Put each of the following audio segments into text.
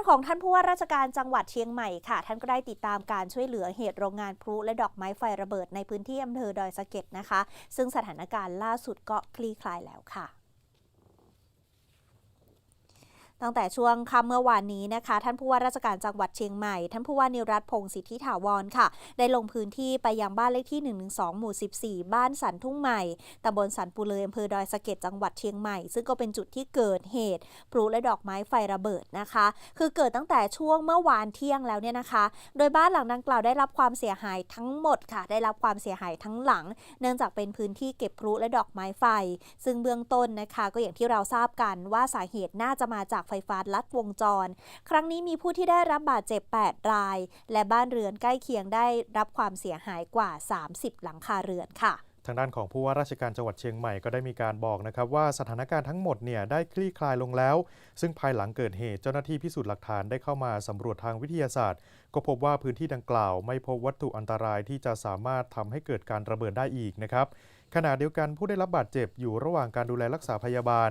านของท่านผู้ว่าราชการจังหวัดเชียงใหม่ค่ะ ท่านก็ได้ติดตามการช่วยเหลือเหตุโรงงานพลุและดอกไม้ไฟระเบิดในพื้นที่อำเภอดอยสะเก็ดนะคะ ซึ่งสถานการณ์ล่าสุดก็คลี่คลายแล้วค่ะ ตั้งแต่ช่วงค่ำเมื่อวานนี้นะคะ ท่านผู้ว่าราชการจังหวัดเชียงใหม่ ท่านผู้ว่านิรัตพงศ์สิทธิถาวรค่ะ ได้ลงพื้นที่ไปยังบ้านเลขที่ 112 หมู่ 14 บ้านสันทุ่งใหม่ตำบลสันปูเลยอำเภอดอยสะเก็ดจังหวัดเชียงใหม่ ซึ่งก็เป็นจุดที่เกิดเหตุพลุและดอกไม้ไฟระเบิดนะคะ คือเกิดตั้งแต่ช่วงเมื่อวานเที่ยงแล้วเนี่ยนะคะ โดยบ้านหลังดังกล่าวได้รับความเสียหายทั้งหมดค่ะ ได้รับความเสียหายทั้งหลัง เนื่องจากเป็นพื้นที่เก็บพลุและดอกไม้ไฟ ซึ่งเบื้องต้นนะคะ ก็อย่างที่เราทราบกันว่าสาเหตุน่าจะมาจากไฟฟ้าลัดวงจร ครั้งนี้มีผู้ที่ได้รับบาดเจ็บ 8 ราย และบ้านเรือนใกล้เคียงได้รับความเสียหายกว่า 30 หลังคาเรือนค่ะทางด้านของผู้ว่าราชการจังหวัดเชียงใหม่ก็ได้มีการบอกนะครับว่าสถานการณ์ทั้งหมดเนี่ยได้คลี่คลายลงแล้ว ซึ่งภายหลังเกิดเหตุเจ้าหน้าที่พิสูจน์หลักฐานได้เข้ามาสำรวจทางวิทยาศาสตร์ ก็พบว่าพื้นที่ดังกล่าว ไม่พบวัตถุอันตรายที่จะสามารถทำให้เกิดการระเบิดได้อีกนะครับ ขณะเดียวกันผู้ได้รับบาดเจ็บอยู่ระหว่างการดูแลรักษาพยาบาล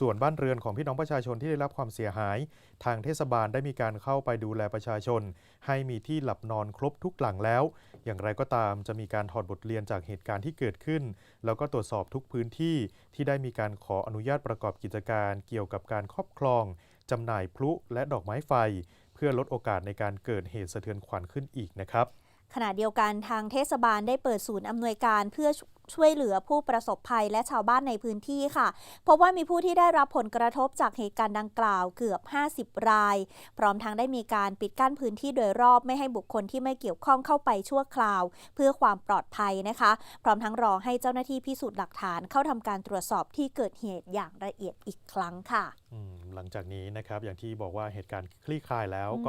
ส่วนบ้านเรือนของพี่น้องประชาชนที่ได้รับความเสียหาย ทางเทศบาลได้มีการเข้าไปดูแลประชาชน ให้มีที่หลับนอนครบทุกหลังแล้ว อย่างไรก็ตามจะมีการถอดบทเรียนจากเหตุการณ์ที่เกิดขึ้น แล้วก็ตรวจสอบทุกพื้นที่ที่ได้มีการขออนุญาตประกอบกิจการเกี่ยวกับการครอบครองจำหน่ายพลุและดอกไม้ไฟ เพื่อลดโอกาสในการเกิดเหตุสะเทือนขวัญขึ้นอีกนะครับ ขณะเดียวกันทางเทศบาลได้เปิดศูนย์อำนวยการเพื่อช่วยเหลือผู้ประสบภัยและชาวบ้านในพื้นที่ค่ะ พบว่ามีผู้ที่ได้รับผลกระทบจากเหตุการณ์ดังกล่าวเกือบ 50 ราย พร้อมทั้งได้มีการปิดกั้นพื้นที่โดยรอบไม่ให้บุคคลที่ไม่เกี่ยวข้องเข้าไปชั่วคราว เพื่อความปลอดภัยนะคะ พร้อมทั้งรอให้เจ้าหน้าที่พิสูจน์หลักฐานเข้าทำการตรวจสอบที่เกิดเหตุอย่างละเอียดอีกครั้งค่ะอืมหลังจากนี้นะครับอย่างที่บอกว่าเหตุการณ์คลี่คลายแล้วก็